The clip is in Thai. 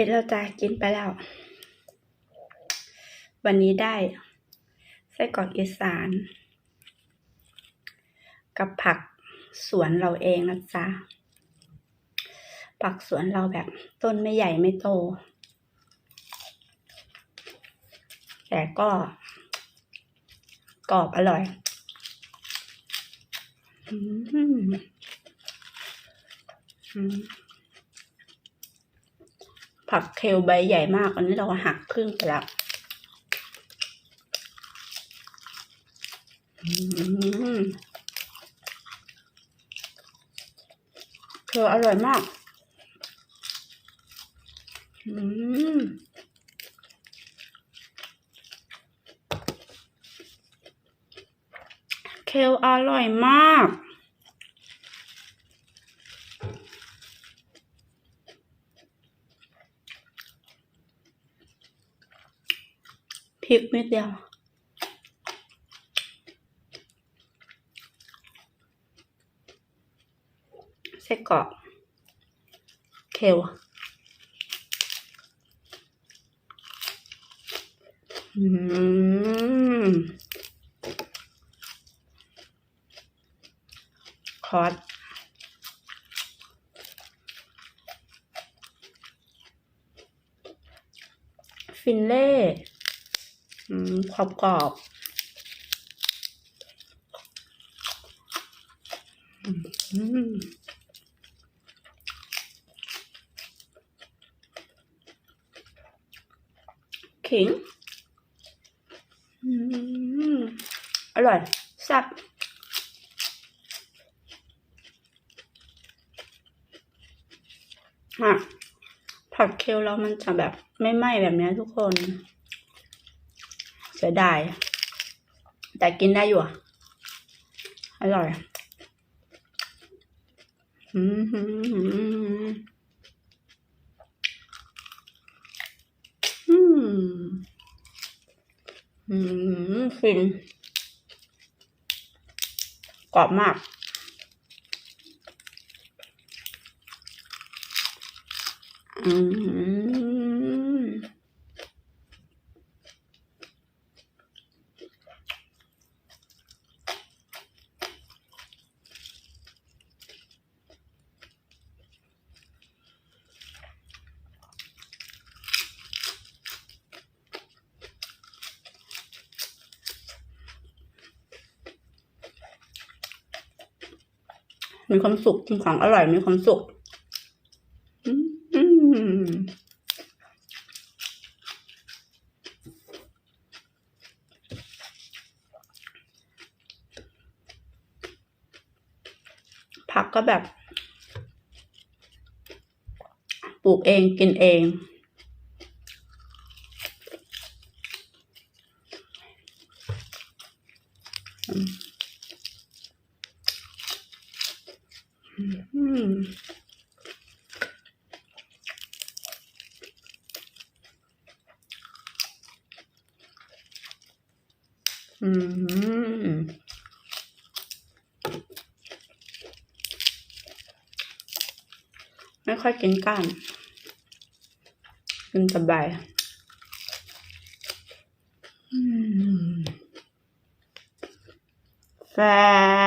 ผ็ดแล้วจ้ากินไปแล้ว วันนี้ได้ไส้กรอกอีสาน กับผักสวนเราเองนะจ๊ะ ผักสวนเราแบบต้นไม่ใหญ่ไม่โต แต่ก็กรอบอร่อยอืมอืม ผักเคลใบใหญ่มากอันนี้เราหักครึ่งไปแล้วเคลอร่อยมากอืมเคลอร่อยมาก พริกนิดเดียวไส้กรอกเคลอืมคอสฟินเล่ กรอบกรอบขิงอืมอร่อยแซ่บอะผัดเคลแล้วมันจะแบบไม่ไหม้แบบนี้ทุกคน เสียดาย แต่กินได้อยู่อร่อยอืมอืมอืมอืมฟินกรอบมาก อืม มีความสุขกินของอร่อยมีความสุขผักก็แบบ ปลูกเองกินเองอืม อืมไม่ค่อยกินก้านกินสบายอืมแซ่บ